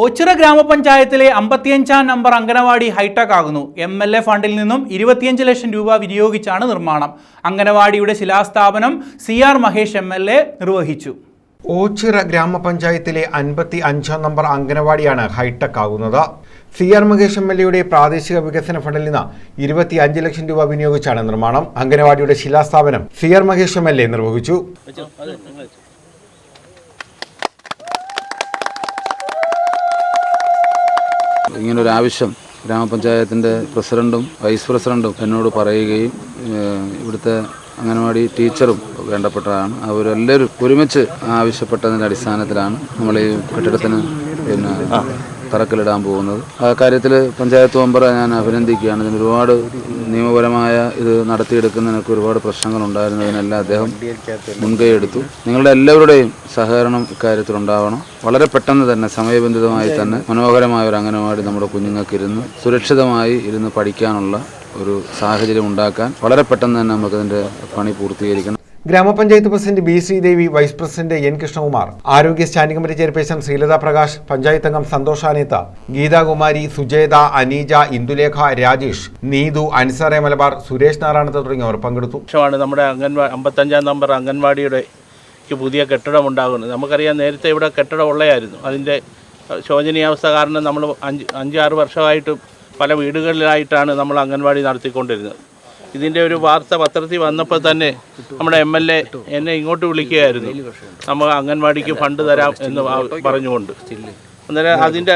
ഓച്ചിറ ഗ്രാമപഞ്ചായത്തിലെ അമ്പത്തിയഞ്ചാം number anganwadi hi tech ആകുന്നു. എം എൽ എ ഫണ്ടിൽ നിന്നും ഇരുപത്തിയഞ്ച് ലക്ഷം രൂപ വിനിയോഗിച്ചാണ് നിർമ്മാണം. അംഗനവാടിയുടെ ശിലാസ്ഥാപനം C R Mahesh M L A നിർവഹിച്ചു. ഓച്ചിറ ഗ്രാമപഞ്ചായത്തിലെ അൻപത്തി അഞ്ചാം നമ്പർ അംഗനവാടിയാണ് ഹൈടെക് ആകുന്നത്. C R Mahesh M L എയുടെ പ്രാദേശിക വികസന ഫണ്ടിൽ നിന്ന് ഇരുപത്തി അഞ്ച് ലക്ഷം രൂപ വിനിയോഗിച്ചാണ് നിർമ്മാണം. അംഗനവാടിയുടെ ശിലാസ്ഥാപനം C R Mahesh M L A നിർവഹിച്ചു. ഇങ്ങനൊരു ആവശ്യം ഗ്രാമപഞ്ചായത്തിന്റെ പ്രസിഡന്റും വൈസ് പ്രസിഡന്റും എന്നോട് പറയുകയും ഇവിടുത്തെ അംഗനവാടി ടീച്ചറും വേണ്ടപ്പെട്ടതാണ്. അവരെല്ലാവരും ഒരുമിച്ച് ആവശ്യപ്പെട്ടതിന്റെ അടിസ്ഥാനത്തിലാണ് നമ്മൾ ഈ കെട്ടിടത്തിന് പിന്നെ തറക്കല്ലിടാൻ പോകുന്നത്. ആ കാര്യത്തിൽ പഞ്ചായത്ത് മെമ്പറെ ഞാൻ അഭിനന്ദിക്കുകയാണ്. ഇതിന് ഒരുപാട് നിയമപരമായ ഇത് നടത്തിയെടുക്കുന്നതിനൊക്കെ ഒരുപാട് പ്രശ്നങ്ങൾ ഉണ്ടായിരുന്നതിനെല്ലാം അദ്ദേഹം മുൻകൈ എടുത്തു. നിങ്ങളുടെ എല്ലാവരുടെയും സഹകരണം ഇക്കാര്യത്തിൽ ഉണ്ടാവണം വളരെ പെട്ടെന്ന് തന്നെ സമയബന്ധിതമായി തന്നെ മനോഹരമായ ഒരു അംഗനവാടി നമ്മുടെ കുഞ്ഞുങ്ങൾക്ക് ഇരുന്ന് സുരക്ഷിതമായി ഇരുന്ന് പഠിക്കാനുള്ള ഒരു സാഹചര്യം ഉണ്ടാക്കാൻ വളരെ പെട്ടെന്ന് തന്നെ നമുക്കതിന്റെ പണി പൂർത്തീകരിക്കണം. ഗ്രാമപഞ്ചായത്ത് president B Sreedevi vice president N Krishnakumar ആരോഗ്യ standing committee chairperson Sreelatha Prakash panchayat അംഗം സന്തോഷ് ആനേത്ത ഗീതാകുമാരി സുജേത അനീജ ഇന്ദുലേഖ രാജേഷ് നീതു അൻസാറെ മലബാർ സുരേഷ് നാരായണത്ത് തുടങ്ങിയവർ പങ്കെടുത്തു. നമ്മുടെ അംഗൻവാടി അമ്പത്തഞ്ചാം നമ്പർ അംഗൻവാടിയുടെ പുതിയ കെട്ടിടം ഉണ്ടാകുന്നത്. നമുക്കറിയാം നേരത്തെ ഇവിടെ കെട്ടിടം ഉള്ളയായിരുന്നു അതിന്റെ ശോചനീയാവസ്ഥ കാരണം നമ്മൾ അഞ്ച് അഞ്ചാറ് വർഷമായിട്ട് പല വീടുകളിലായിട്ടാണ് നമ്മൾ അംഗൻവാടി നടത്തിക്കൊണ്ടിരുന്നത്. ഇതിന്റെ ഒരു വാർത്ത പത്രത്തിൽ വന്നപ്പോൾ തന്നെ നമ്മുടെ എം എൽ എ എന്നെ ഇങ്ങോട്ട് വിളിക്കുകയായിരുന്നു. നമ്മൾ അംഗൻവാടിക്ക് ഫണ്ട് തരാം എന്ന് പറഞ്ഞുകൊണ്ട്. അന്നേരം അതിന്റെ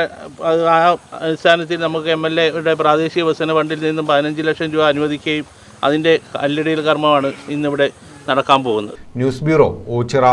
അത് ആ അടിസ്ഥാനത്തിൽ നമുക്ക് എം എൽ എയുടെ പ്രാദേശിക വികസന ഫണ്ടിൽ നിന്നും പതിനഞ്ച് ലക്ഷം രൂപ അനുവദിക്കുകയും അതിന്റെ അല്ലടിയിൽ കർമ്മമാണ് ഇന്നിവിടെ നടക്കാൻ പോകുന്നത്. News bureau Oachira.